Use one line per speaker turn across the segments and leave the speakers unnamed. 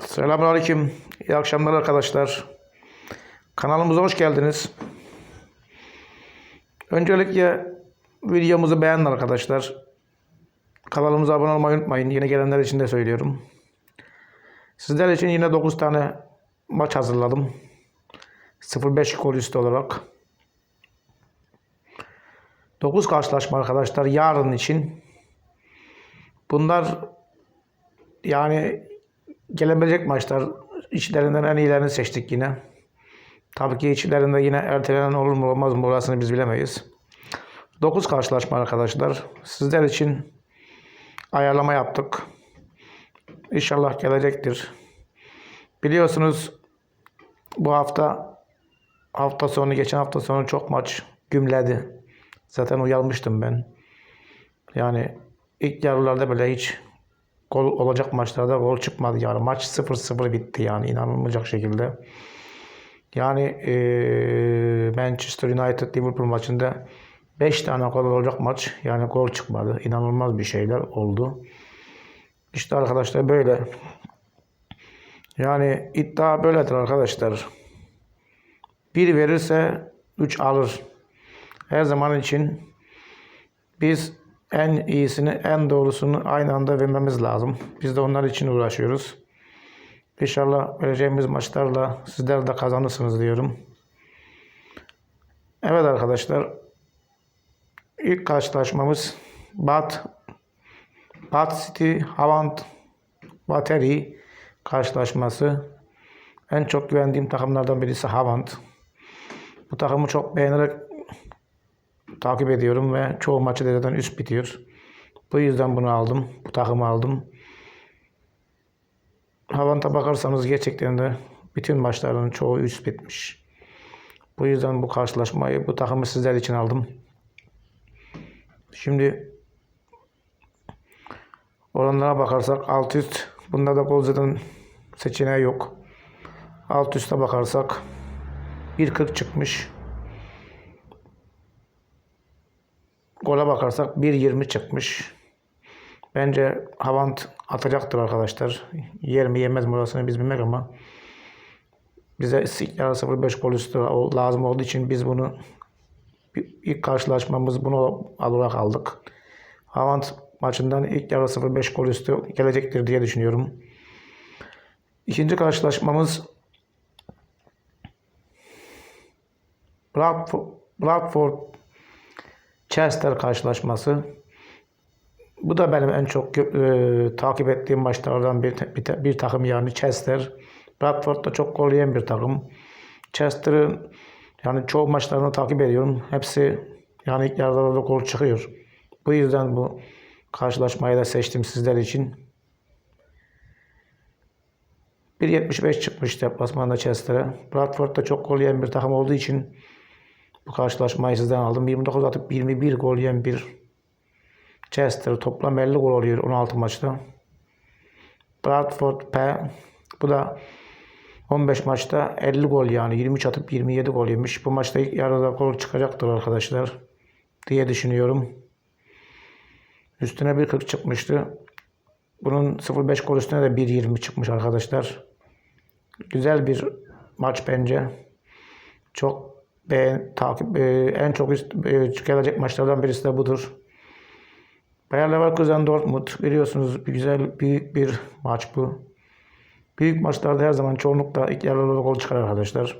Selamünaleyküm. İyi akşamlar arkadaşlar. Kanalımıza hoş geldiniz. Öncelikle videomuzu beğenin arkadaşlar. Kanalımıza abone olmayı unutmayın. Yeni gelenler için de söylüyorum. Sizler için yine 9 tane maç hazırladım. 0-5 gol üstü olarak. 9 karşılaşma arkadaşlar yarın için. Bunlar yani gelebilecek maçlar içlerinden en iyilerini seçtik yine. Tabii ki içlerinde yine ertelenen olur mu olmaz mı orasını biz bilemeyiz. 9 karşılaşma arkadaşlar. Sizler için ayarlama yaptık. İnşallah gelecektir. Biliyorsunuz bu hafta hafta sonu geçen hafta sonu çok maç gümledi. Zaten uyarmıştım ben. Yani ilk yarılarda böyle hiç gol olacak maçlarda gol çıkmadı yani. Maç 0-0 bitti yani inanılmayacak şekilde. Yani eee, Manchester United Liverpool maçında 5 tane gol olacak maç. Yani gol çıkmadı. İnanılmaz bir şeyler oldu. İşte arkadaşlar böyle. Yani iddia böyledir arkadaşlar. Bir verirse 3 alır. Her zaman için biz en iyisini, en doğrusunu aynı anda vermemiz lazım. Biz de onlar için uğraşıyoruz. İnşallah vereceğimiz maçlarla sizler de kazanırsınız diyorum. Evet arkadaşlar. İlk karşılaşmamız Bat Bat City Havant Battery karşılaşması. En çok güvendiğim takımlardan birisi Havant. Bu takımı çok beğenerek takip ediyorum ve çoğu maçı da zaten üst bitiyor. Bu yüzden bunu aldım. Bu takımı aldım. Havant'a bakarsanız gerçekten de bütün maçların çoğu üst bitmiş. Bu yüzden bu karşılaşmayı, bu takımı sizler için aldım. Şimdi oranlara bakarsak alt üst. Bunda da gol zaten seçeneği yok. Alt üste bakarsak 1.40 çıkmış. Gole bakarsak 1.20 çıkmış. Bence Havant atacaktır arkadaşlar. Yer mi yemez mi orasını biz bilmek ama bize İstiklal 0.5 gol üstü lazım olduğu için biz bunu ilk karşılaşmamız bunu olarak aldık. Havant maçından ilk yarı 0.5 gol üstü gelecektir diye düşünüyorum. İkinci karşılaşmamız Bradford, Bradford Chester karşılaşması. Bu da benim en çok e, takip ettiğim maçlardan bir, bir, bir takım yani Chester. Bradford da çok gol yiyen bir takım. Chester'ın yani çoğu maçlarını takip ediyorum. Hepsi yani ilk yarıda da gol çıkıyor. Bu yüzden bu karşılaşmayı da seçtim sizler için. 1.75 çıkmış deplasmanda Chester'e. Bradford da çok gol yiyen bir takım olduğu için bu karşılaşmayı sizden aldım. 29 atıp 21 gol yiyen bir Chester toplam 50 gol oluyor 16 maçta. Bradford P bu da 15 maçta 50 gol yani 23 atıp 27 gol yemiş. Bu maçta ilk yarıda gol çıkacaktır arkadaşlar diye düşünüyorum. Üstüne 1.40 çıkmıştı. Bunun 0.5 gol üstüne de 1.20 çıkmış arkadaşlar. Güzel bir maç bence. Çok beğen, takip e, en çok üst, e, gelecek maçlardan birisi de budur. Bayer Leverkusen Dortmund biliyorsunuz güzel büyük bir maç bu. Büyük maçlarda her zaman çoğunlukla ilk yarılarda gol çıkar arkadaşlar.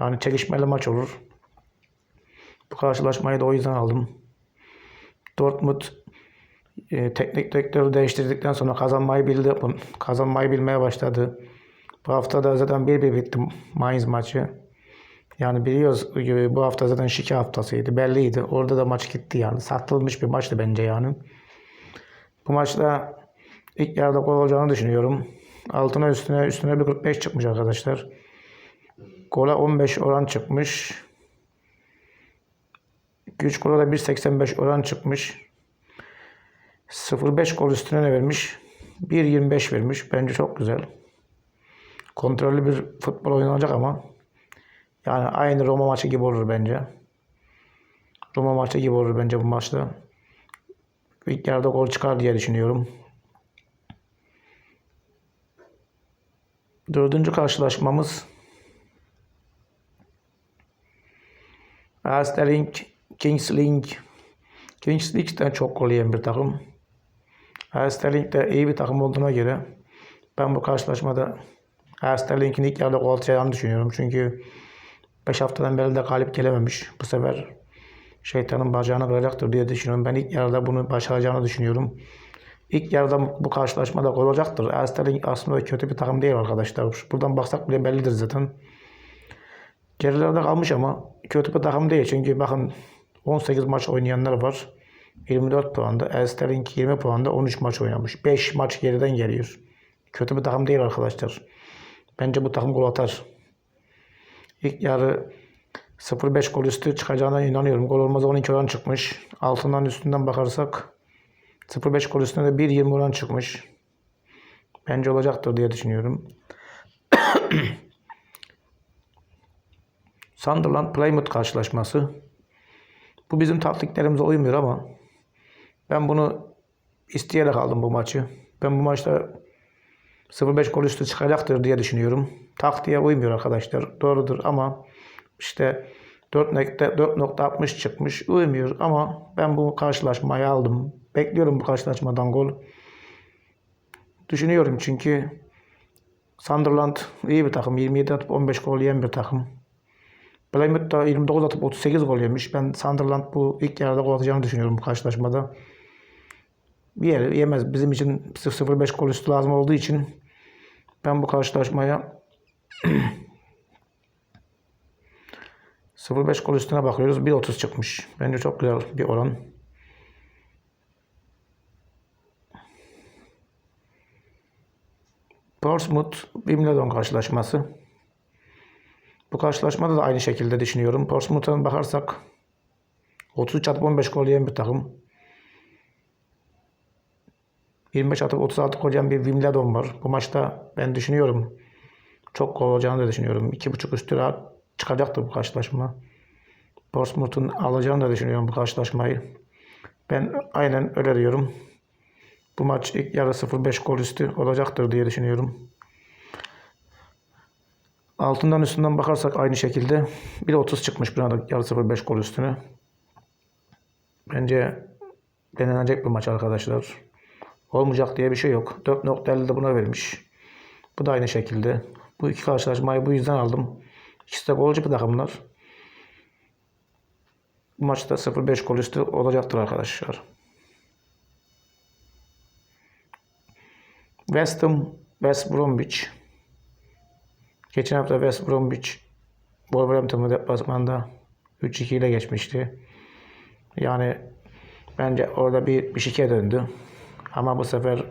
Yani çekişmeli maç olur. Bu karşılaşmayı da o yüzden aldım. Dortmund e, teknik direktörü değiştirdikten sonra kazanmayı bildi. Kazanmayı bilmeye başladı. Bu hafta da zaten 1-1 bitti Mainz maçı. Yani biliyoruz bu hafta zaten şike haftasıydı. Belliydi. Orada da maç gitti yani. Satılmış bir maçtı bence yani. Bu maçta ilk yarıda gol olacağını düşünüyorum. Altına üstüne üstüne bir 45 çıkmış arkadaşlar. Gola 15 oran çıkmış. 2-3 gola da 1.85 oran çıkmış. 0.5 gol üstüne ne vermiş? 1.25 vermiş. Bence çok güzel. Kontrollü bir futbol oynanacak ama yani aynı Roma maçı gibi olur bence. Roma maçı gibi olur bence bu maçta. İlk yarıda gol çıkar diye düşünüyorum. Dördüncü karşılaşmamız Ersteling, Kingsling. Kingsling de çok gol yiyen bir takım. Ersteling de iyi bir takım olduğuna göre ben bu karşılaşmada Erstelling'in ilk yarıda gol atacağını düşünüyorum. Çünkü 5 haftadan beri de galip gelememiş. Bu sefer şeytanın bacağını kıracaktır diye düşünüyorum. Ben ilk yarıda bunu başaracağını düşünüyorum. İlk yarıda bu karşılaşmada gol olacaktır. Ersteling aslında kötü bir takım değil arkadaşlar. Buradan baksak bile bellidir zaten. Gerilerde kalmış ama kötü bir takım değil. Çünkü bakın 18 maç oynayanlar var. 24 puanda. Ersteling 20 puanda 13 maç oynamış. 5 maç geriden geliyor. Kötü bir takım değil arkadaşlar. Bence bu takım gol atar. İlk yarı 0-5 gol üstü çıkacağına inanıyorum. Gol olmaz 12 oran çıkmış. Altından üstünden bakarsak 0-5 gol üstünde de 1-20 oran çıkmış. Bence olacaktır diye düşünüyorum. Sunderland Plymouth karşılaşması. Bu bizim taktiklerimize uymuyor ama ben bunu isteyerek aldım bu maçı. Ben bu maçta 0-5 gol üstü çıkacaktır diye düşünüyorum. Taktiğe uymuyor arkadaşlar. Doğrudur ama işte 4.60 çıkmış. Uymuyor ama ben bu karşılaşmayı aldım. Bekliyorum bu karşılaşmadan gol. Düşünüyorum çünkü Sunderland iyi bir takım. 27 atıp 15 gol yiyen bir takım. Plymouth da 29 atıp 38 gol yemiş. Ben Sunderland bu ilk yarıda gol atacağını düşünüyorum bu karşılaşmada. Bir yere yemez. Bizim için 0-5 gol üstü lazım olduğu için ben bu karşılaşmaya 0-5 gol üstüne bakıyoruz. 1.30 çıkmış. Bence çok güzel bir oran. Portsmouth Wimbledon karşılaşması. Bu karşılaşmada da aynı şekilde düşünüyorum. Portsmouth'a bakarsak 33 atıp 15 gol yiyen bir takım. 25 atıp 36 gol yiyen bir Wimbledon var. Bu maçta ben düşünüyorum. Çok gol olacağını da düşünüyorum. 2.5 üstü rahat çıkacaktır bu karşılaşma. Portsmouth'un alacağını da düşünüyorum bu karşılaşmayı. Ben aynen öyle diyorum. Bu maç ilk yarı 0-5 gol üstü olacaktır diye düşünüyorum. Altından üstünden bakarsak aynı şekilde 1.30 çıkmış bir anda yarı 0-5 gol üstüne. Bence denenecek bir maç arkadaşlar. Olmayacak diye bir şey yok. 4.50 de buna vermiş. Bu da aynı şekilde. Bu iki karşılaşmayı bu yüzden aldım. İkisi de golcü bir takımlar. Bu maçta 0-5 gol üstü olacaktır arkadaşlar. West Ham, West Bromwich. Geçen hafta West Bromwich Wolverhampton'u deplasmanda 3-2 ile geçmişti. Yani bence orada bir, bir şike döndü. Ama bu sefer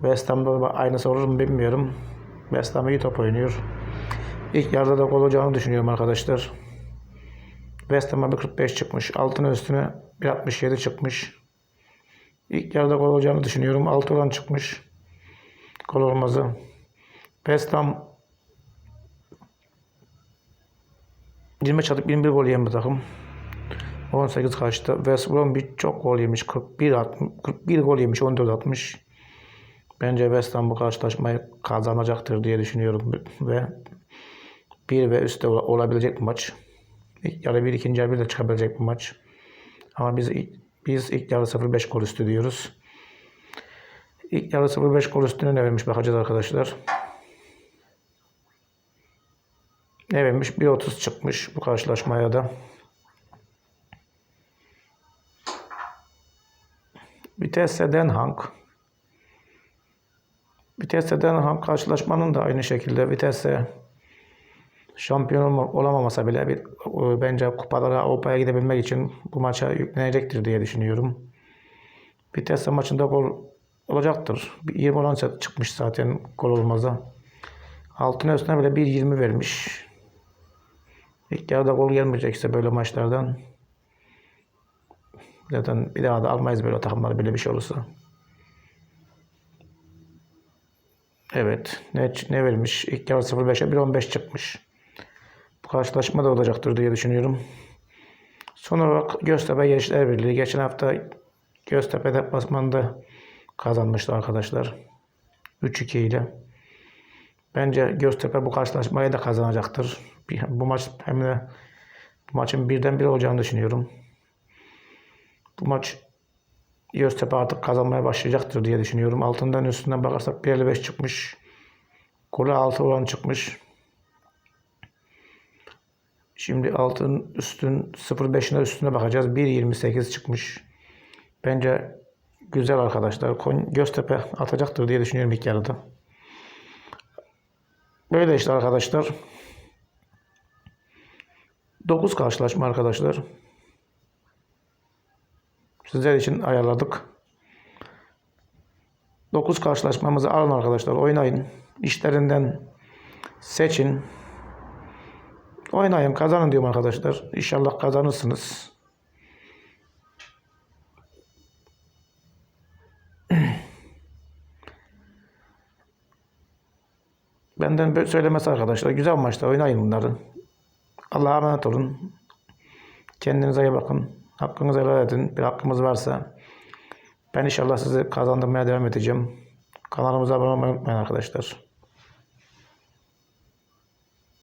West Ham'da aynısı olur mu bilmiyorum. West Ham iyi top oynuyor. İlk yarıda da gol olacağını düşünüyorum arkadaşlar. West Ham'a bir 45 çıkmış. Altına üstüne 1.67 çıkmış. İlk yarıda gol olacağını düşünüyorum. 6 olan çıkmış. Gol olmazı. West Ham 20 atıp 21 gol yiyen bir takım. 18 kaçta. West Bromwich çok gol yemiş. 41, 60, 41 gol yemiş. 14 atmış. Bence West Ham bu karşılaşmayı kazanacaktır diye düşünüyorum. Ve bir ve üstte olabilecek bir maç. İlk yarı bir, ikinci yarı bir de çıkabilecek bir maç. Ama biz biz ilk yarı 0-5 gol üstü diyoruz. İlk yarı 0-5 gol üstüne ne vermiş bakacağız arkadaşlar. Ne vermiş? 1.30 çıkmış bu karşılaşmaya da. Vitesse Den Haag. Vitesse Den Haag karşılaşmanın da aynı şekilde Vitesse şampiyon olamamasa bile bir, bence kupalara Avrupa'ya gidebilmek için bu maça yüklenecektir diye düşünüyorum. Vitesse maçında gol olacaktır. Bir 20 oran çıkmış zaten gol olmaza. Altına üstüne bile 1.20 vermiş. İlk yarıda gol gelmeyecekse böyle maçlardan zaten bir daha da almayız böyle takımlar böyle bir şey olursa. Evet. Ne, ne vermiş? İlk yarı 0.5'e 1.15 çıkmış. Bu karşılaşma da olacaktır diye düşünüyorum. Son olarak Göztepe Gençler Birliği. Geçen hafta Göztepe deplasmanda kazanmıştı arkadaşlar. 3-2 ile. Bence Göztepe bu karşılaşmayı da kazanacaktır. Bu maç hem de bu maçın birden bir olacağını düşünüyorum. Bu maç Göztepe artık kazanmaya başlayacaktır diye düşünüyorum. Altından üstünden bakarsak 1.55 çıkmış. Golü 6 olan çıkmış. Şimdi altın üstün 0.5'ine üstüne bakacağız. 1.28 çıkmış. Bence güzel arkadaşlar. Göztepe atacaktır diye düşünüyorum ilk yarıda. Böyle işte arkadaşlar. 9 karşılaşma arkadaşlar. Sizler için ayarladık. 9 karşılaşmamızı alın arkadaşlar. Oynayın. İşlerinden seçin. Oynayın. Kazanın diyorum arkadaşlar. İnşallah kazanırsınız. Benden böyle söylemesi arkadaşlar. Güzel maçlar. Oynayın bunları. Allah'a emanet olun. Kendinize iyi bakın. Hakkınızı helal edin. Bir hakkımız varsa. Ben inşallah sizi kazandırmaya devam edeceğim. Kanalımıza abone olmayı unutmayın arkadaşlar.